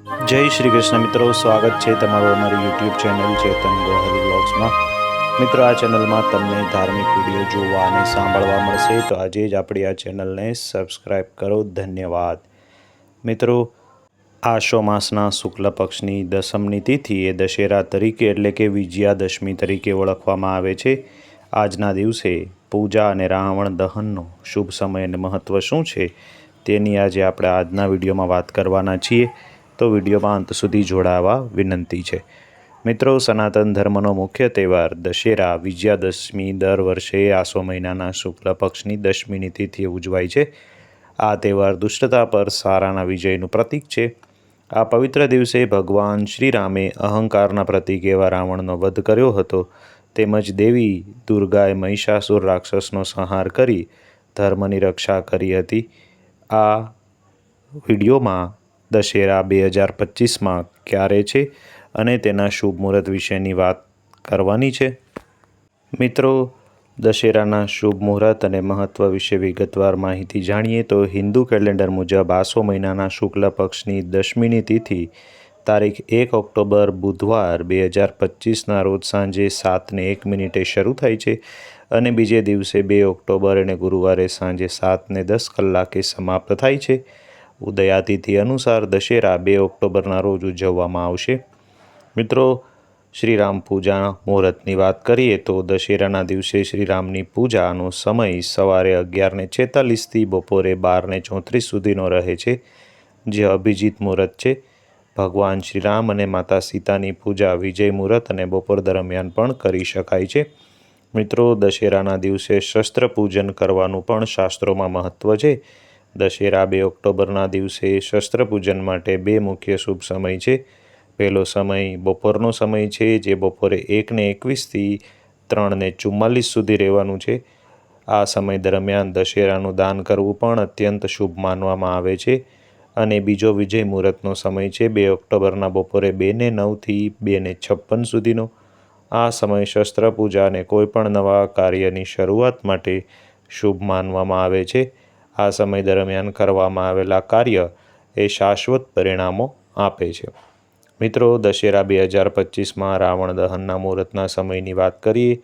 જય શ્રી કૃષ્ણ મિત્રો, સ્વાગત છે તમારું અમારી યુટ્યુબ ચેનલ ચેતન ગોહલ બ્લોગ્સમાં મિત્રો, આ ચેનલમાં તમને ધાર્મિક વીડિયો જોવા અને સાંભળવા મળશે, તો આજે જ આપણી આ ચેનલને સબસ્ક્રાઈબ કરો. ધન્યવાદ. મિત્રો આશો માસના શુક્લ પક્ષની દસમની તિથિ એ દશેરા તરીકે એટલે કે વિજયાદશમી તરીકે ઓળખવામાં આવે છે. આજના દિવસે પૂજા અને રાવણ દહનનો શુભ સમય અને મહત્ત્વ શું છે તેની આજે આપણે આજના વિડીયોમાં વાત કરવાના છીએ. તો વિડીયોમાં અંત સુધી જોડાવા વિનંતી છે. મિત્રો, સનાતન ધર્મનો મુખ્ય તહેવાર દશેરા, વિજયાદશમી દર વર્ષે આસો મહિનાના શુક્લ પક્ષની દશમીની તિથિએ ઉજવાય છે. આ તહેવાર દુષ્ટતા પર સારાના વિજયનું પ્રતીક છે. આ પવિત્ર દિવસે ભગવાન શ્રીરામે અહંકારના પ્રતીક એવા રાવણનો વધ કર્યો હતો. તેમજ દેવી દુર્ગાએ મહિષાસુર રાક્ષસનો સંહાર કરી ધર્મની રક્ષા કરી હતી. આ વિડીયોમાં દશેરા બે હજાર પચીસમાં ક્યારે છે અને તેના શુભ મુહૂર્ત વિશેની વાત કરવાની છે. મિત્રો, દશેરાના શુભ મુહૂર્ત અને મહત્ત્વ વિશે વિગતવાર માહિતી જાણીએ તો હિન્દુ કેલેન્ડર મુજબ આસો મહિનાના શુક્લ પક્ષની દશમીની તિથિ તારીખ એક ઓક્ટોબર બુધવાર બે હજાર પચીસના રોજ સાંજે સાતને એક મિનિટે શરૂ થાય છે અને બીજે દિવસે બે ઓક્ટોબર અને ગુરુવારે સાંજે સાતને દસ કલાકે સમાપ્ત થાય છે. ઉદયાતિથિ અનુસાર દશેરા બે ઓક્ટોબરના રોજ ઉજવવામાં આવશે. મિત્રો, શ્રીરામ પૂજા મુહૂર્તની વાત કરીએ તો દશેરાના દિવસે શ્રીરામની પૂજાનો સમય સવારે અગિયારને છેતાલીસથી બપોરે બારને ચોત્રીસ સુધીનો રહે છે. જે અભિજીત મુહૂર્ત છે. ભગવાન શ્રીરામ અને માતા સીતાની પૂજા વિજય મુહૂર્ત અને બપોર દરમિયાન પણ કરી શકાય છે. મિત્રો, દશેરાના દિવસે શસ્ત્ર પૂજન કરવાનું પણ શાસ્ત્રોમાં મહત્ત્વ છે. દશેરા બે ઓક્ટોબરના દિવસે શસ્ત્રપૂજન માટે બે મુખ્ય શુભ સમય છે. પહેલો સમય બપોરનો સમય છે, જે બપોરે એકને એકવીસથી ત્રણને ચુમ્માલીસ સુધી રહેવાનું છે. આ સમય દરમિયાન દશેરાનું દાન કરવું પણ અત્યંત શુભ માનવામાં આવે છે. અને બીજો વિજય મુહૂર્તનો સમય છે, બે ઓક્ટોબરના બપોરે બેને નવથી બેને છપ્પન સુધીનો. આ સમય શસ્ત્ર પૂજાને કોઈપણ નવા કાર્યની શરૂઆત માટે શુભ માનવામાં આવે છે. આ સમય દરમિયાન કરવામાં આવેલા કાર્ય એ શાશ્વત પરિણામો આપે છે. મિત્રો, દશેરા બે હજાર પચીસમાં રાવણ દહનના મુહૂર્તના સમયની વાત કરીએ,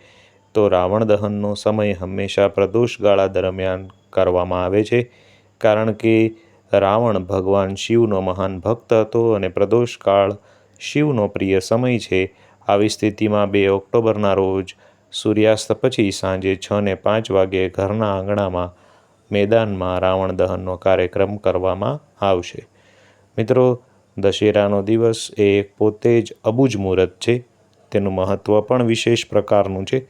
તો રાવણ દહનનો સમય હંમેશા પ્રદોષ ગાળા દરમિયાન કરવામાં આવે છે, કારણ કે રાવણ ભગવાન શિવનો મહાન ભક્ત હતો અને પ્રદોષ કાળ શિવનો પ્રિય સમય છે. આવી સ્થિતિમાં બે ઓક્ટોબરના રોજ સૂર્યાસ્ત પછી સાંજે છ ને પાંચ વાગ્યે ઘરના આંગણામાં મેદાનમાં રાવણ દહનનો કાર્યક્રમ કરવામાં આવશે. મિત્રો, દશેરાનો દિવસ એ પોતે જ અબુજ મુહૂર્ત છે. તેનું મહત્ત્વ પણ વિશેષ પ્રકારનું છે.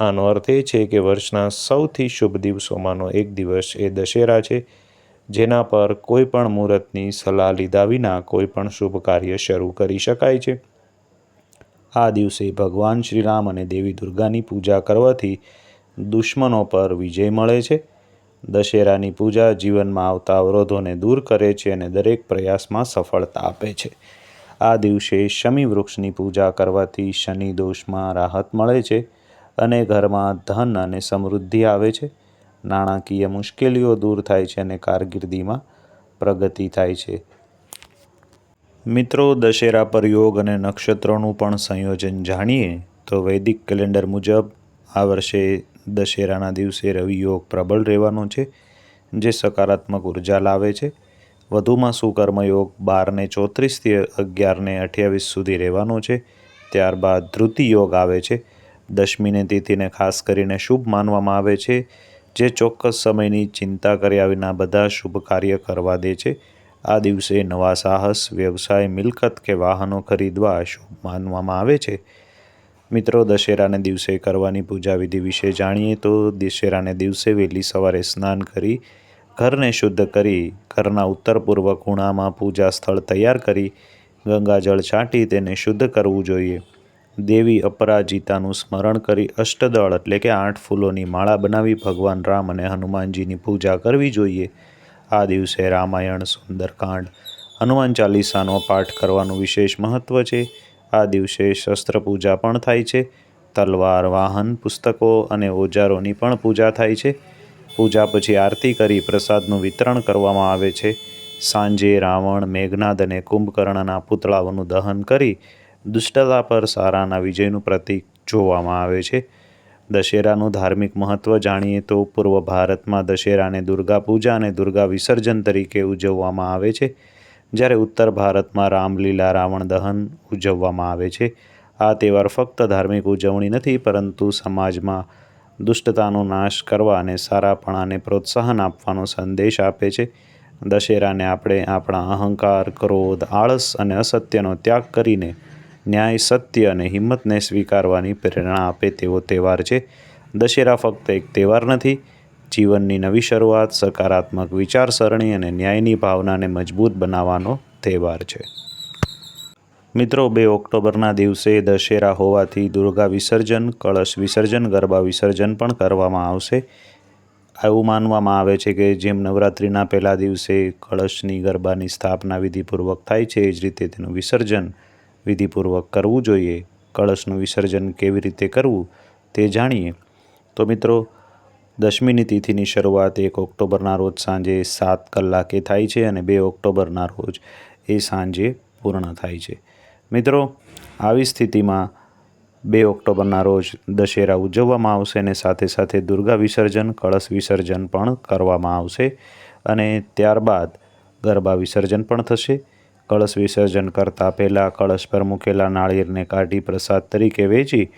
આનો અર્થ એ છે કે વર્ષના સૌથી શુભ દિવસોમાંનો એક દિવસ એ દશેરા છે, જેના પર કોઈ પણ મુહૂર્તની સલાહ લીધા વિના કોઈ પણ શુભ કાર્ય શરૂ કરી શકાય છે. આ દિવસે ભગવાન શ્રીરામ અને દેવી દુર્ગાની પૂજા કરવાથી દુશ્મનો પર વિજય મળે છે. દશેરાની પૂજા જીવનમાં આવતા અવરોધોને દૂર કરે છે અને દરેક પ્રયાસમાં સફળતા આપે છે. આ દિવસે શમી વૃક્ષની પૂજા કરવાથી શનિ દોષમાં રાહત મળે છે અને ઘરમાં ધન અને સમૃદ્ધિ આવે છે. નાણાકીય મુશ્કેલીઓ દૂર થાય છે અને કારકિર્દીમાં પ્રગતિ થાય છે. મિત્રો, દશેરા પર યોગ અને નક્ષત્રોનું પણ સંયોજન જાણીએ તો વૈદિક કેલેન્ડર મુજબ આ વર્ષે દશેરાના દિવસે રવિ યોગ પ્રબળ રહેવાનો છે, જે સકારાત્મક ઊર્જા લાવે છે. વધુમાં સુકર્મયોગ બારને ચોત્રીસથી અગિયારને અઠ્યાવીસ સુધી રહેવાનો છે. ત્યારબાદ ધૃતિ યોગ આવે છે. દશમીને તિથિને ખાસ કરીને શુભ માનવામાં આવે છે, જે ચોક્કસ સમયની ચિંતા કર્યા વિના બધા શુભ કાર્ય કરવા દે છે. આ દિવસે નવા સાહસ, વ્યવસાય, મિલકત કે વાહનો ખરીદવા શુભ માનવામાં આવે છે. મિત્રો, દશેરાને દિવસે કરવાની પૂજા વિધિ વિશે જાણીએ તો દશેરાને દિવસે વહેલી સવારે સ્નાન કરી, ઘરને શુદ્ધ કરી, ઘરના ઉત્તર પૂર્વ ખૂણામાં પૂજા સ્થળ તૈયાર કરી, ગંગાજળ છાંટી તેને શુદ્ધ કરવું જોઈએ. દેવી અપરાજિતાનું સ્મરણ કરી અષ્ટદળ એટલે કે આઠ ફૂલોની માળા બનાવી ભગવાન રામ અને હનુમાનજીની પૂજા કરવી જોઈએ. આ દિવસે રામાયણ, સુંદરકાંડ, હનુમાન ચાલીસાનો પાઠ કરવાનું વિશેષ મહત્ત્વ છે. આ દિવસે શસ્ત્ર પૂજા પણ થાય છે. તલવાર, વાહન, પુસ્તકો અને ઓજારોની પણ પૂજા થાય છે. પૂજા પછી આરતી કરી પ્રસાદનું વિતરણ કરવામાં આવે છે. સાંજે રાવણ, મેઘનાદ અને કુંભકર્ણના પુતળાઓનું દહન કરી દુષ્ટતા પર સારાના વિજયનું પ્રતીક જોવામાં આવે છે. દશેરાનું ધાર્મિક મહત્ત્વ જાણીએ તો પૂર્વ ભારતમાં દશેરાને દુર્ગા પૂજા અને દુર્ગા વિસર્જન તરીકે ઉજવવામાં આવે છે. જ્યારે ઉત્તર ભારતમાં રામલીલા રાવણ દહન ઉજવવામાં આવે છે. આ તહેવાર ફક્ત ધાર્મિક ઉજવણી નથી, પરંતુ સમાજમાં દુષ્ટતાનો નાશ કરવા અને સારાપણાને પ્રોત્સાહન આપવાનો સંદેશ આપે છે. દશેરાને આપણે આપણા અહંકાર, ક્રોધ, આળસ અને અસત્યનો ત્યાગ કરીને ન્યાય, સત્ય અને હિંમતને સ્વીકારવાની પ્રેરણા આપે તેવો તહેવાર છે. દશેરા ફક્ત એક તહેવાર નથી જીવનની નવી શરૂઆત, સકારાત્મક વિચારસરણી અને ન્યાયની ભાવનાને મજબૂત બનાવવાનો તહેવાર છે. મિત્રો, બે ઓક્ટોબરના દિવસે દશેરા હોવાથી દુર્ગા વિસર્જન, કળશ વિસર્જન, ગરબા વિસર્જન પણ કરવામાં આવશે. એવું માનવામાં આવે છે કે જેમ નવરાત્રિના પહેલા દિવસે કળશની, ગરબાની સ્થાપના વિધિપૂર્વક થાય છે, એ જ રીતે તેનું વિસર્જન વિધિપૂર્વક કરવું જોઈએ. કળશનું વિસર્જન કેવી રીતે કરવું, તે જાણીએ. તો મિત્રો દશમીની તિથિની શરૂઆત એક ઓક્ટોબરના રોજ સાંજે સાત કલાકે થાય છે અને બે ઓક્ટોબરના રોજ એ સાંજે પૂર્ણ થાય છે. મિત્રો, આવી સ્થિતિમાં બે ઓક્ટોબરના રોજ દશેરા ઉજવવામાં આવશે અને સાથે સાથે દુર્ગા વિસર્જન, કળશ વિસર્જન પણ કરવામાં આવશે અને ત્યારબાદ ગરબા વિસર્જન પણ થશે. કળશ વિસર્જન કરતાં પહેલાં કળશ પર મૂકેલા નાળિયેરને કાઢી પ્રસાદ તરીકે વેચી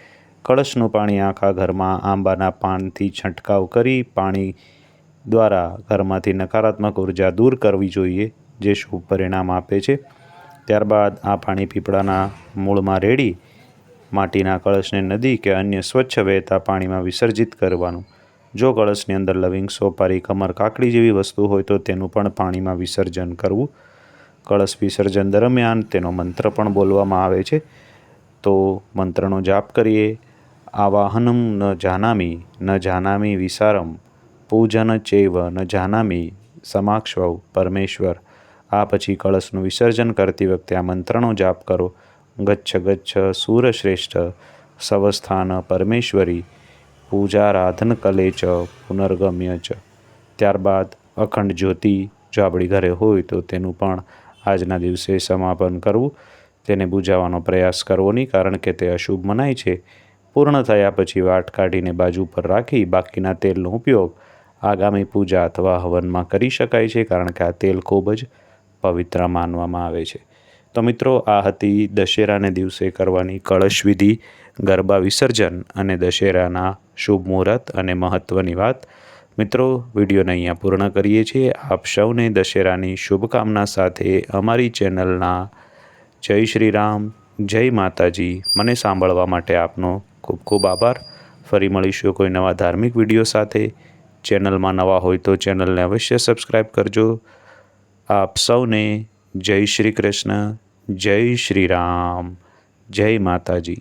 કળશનું પાણી આખા ઘરમાં આંબાના પાનથી છંટકાવ કરી પાણી દ્વારા ઘરમાંથી નકારાત્મક ઊર્જા દૂર કરવી જોઈએ, જે શુભ પરિણામ આપે છે. ત્યારબાદ આ પાણી પીપળાના મૂળમાં રેડી માટીના કળશને નદી કે અન્ય સ્વચ્છ વહેતા પાણીમાં વિસર્જિત કરવાનું. જો કળશની અંદર લવિંગ સોપારી, કમર કાકડી જેવી વસ્તુ હોય તો તેનું પણ પાણીમાં વિસર્જન કરવું. કળશ વિસર્જન દરમિયાન તેનો મંત્ર પણ બોલવામાં આવે છે. તો મંત્રનો જાપ કરીએ. આવાહનમ ન જાનામી ન જાનામી વિસારમ પૂજન ચૈવ ન જાનામી સમાક્ષવ પરમેશ્વર આ પછી કળશનું વિસર્જન કરતી વખતે આ મંત્રનો જાપ કરો ગચ્છ ગચ્છ સૂરશ્રેષ્ઠ સવસ્થાન પરમેશ્વરી પૂજારાધન કલે ચ પુનર્ગમ્ય ચ ત્યારબાદ અખંડ જ્યોતિ જો આપણી ઘરે હોય તો તેનું પણ આજના દિવસે સમાપન કરવું તેને બુજાવવાનો પ્રયાસ કરવો નહીં કારણ કે તે અશુભ મનાય છે પૂર્ણ થયા પછી વાટ કાઢીને બાજુ પર રાખી બાકીના તેલનો ઉપયોગ આગામી પૂજા અથવા હવનમાં કરી શકાય છે કારણ કે આ તેલ ખૂબ જ પવિત્ર માનવામાં આવે છે. તો મિત્રો, આ હતી દશેરાને દિવસે કરવાની કળશ વિધિ, ગરબા વિસર્જન અને દશેરાના શુભ મુહૂર્ત અને મહત્ત્વની વાત. મિત્રો, વિડીયોને અહીંયા પૂર્ણ કરીએ છીએ. આપ સૌને દશેરાની શુભકામના સાથે અમારી ચેનલના જય શ્રી રામ, જય માતાજી. મને સાંભળવા માટે આપનો ખૂબ ખૂબ આભાર. ફરી મળીશું કોઈ નવા ધાર્મિક વીડિયો સાથે. ચેનલમાં નવા હોય તો ચેનલને અવશ્ય સબસ્ક્રાઈબ કરજો. આપ સૌને જય શ્રી કૃષ્ણ, જય શ્રી રામ, જય માતાજી.